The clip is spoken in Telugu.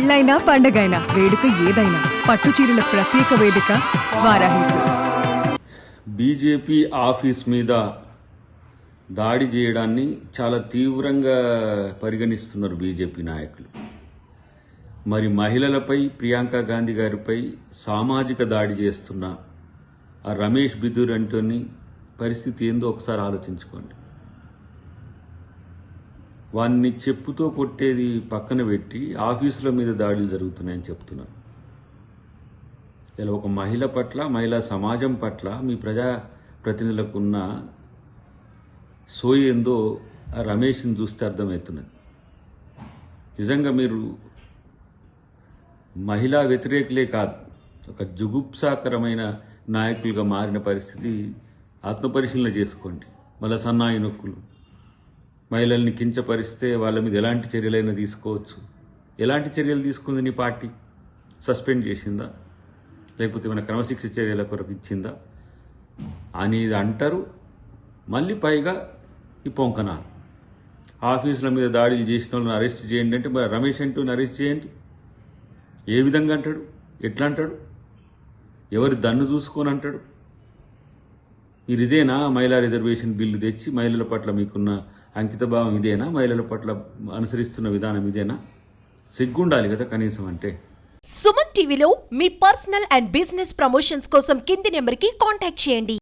పెళ్ళైనా పండగైనా వేడుక ఏదైనా పట్టు చీరల ప్రత్యేక వేదిక వారాహి సిల్క్స్. బీజేపీ ఆఫీస్ మీద దాడి చేయడాన్ని చాలా తీవ్రంగా పరిగణిస్తున్నారు బీజేపీ నాయకులు. మరి మహిళలపై ప్రియాంక గాంధీ గారిపై సామాజిక దాడి చేస్తున్న ఆ రమేష్ బిదూర్ అంటోని పరిస్థితి ఏందో ఒకసారి ఆలోచించుకోండి. వాన్ని చెప్పుతో కొట్టేది పక్కన పెట్టి ఆఫీసుల మీద దాడులు జరుగుతున్నాయని చెప్తున్నారు ఇలా ఒక మహిళ పట్ల మహిళా సమాజం పట్ల మీ ప్రజా ప్రతినిధులకు ఉన్న సోయి ఏందో రమేష్ని చూస్తే అర్థమవుతున్నది. నిజంగా మీరు మహిళా వ్యతిరేకులే కాదు ఒక జుగుప్సాకరమైన నాయకులుగా మారిన పరిస్థితి ఆత్మపరిశీలన చేసుకోండి. మళ్ళీ సన్నాయి నొక్కులు. మహిళల్ని కించపరిస్తే వాళ్ళ మీద ఎలాంటి చర్యలైనా తీసుకోవచ్చు. ఎలాంటి చర్యలు తీసుకుంది నీ పార్టీ? సస్పెండ్ చేసిందా? లేకపోతే మన క్రమశిక్ష చర్యల కొరకు ఇచ్చిందా? అనేది అంటారు. మళ్ళీ పైగా ఈ పొంకనాలు. ఆఫీసుల మీద దాడులు చేసిన వాళ్ళని అరెస్ట్ చేయండి అంటే మరి రమేష్ అంటూని అరెస్ట్ చేయండి. ఏ విధంగా అంటాడు? ఎట్లా అంటాడు? ఎవరి దన్ను చూసుకొని అంటాడు? ఇదేనా మహిళా రిజర్వేషన్ బిల్లు తెచ్చి మహిళల పట్ల మీకున్న అంకితభావం ఇదేనా? మహిళల పట్ల అనుసరిస్తున్న విధానం ఇదేనా? సిగ్గుండాలి కదా కనీసం అంటే. సుమన్ టీవీలో మీ పర్సనల్ అండ్ బిజినెస్ ప్రమోషన్స్ కోసం కింది నెంబర్కి కాంటాక్ట్ చేయండి.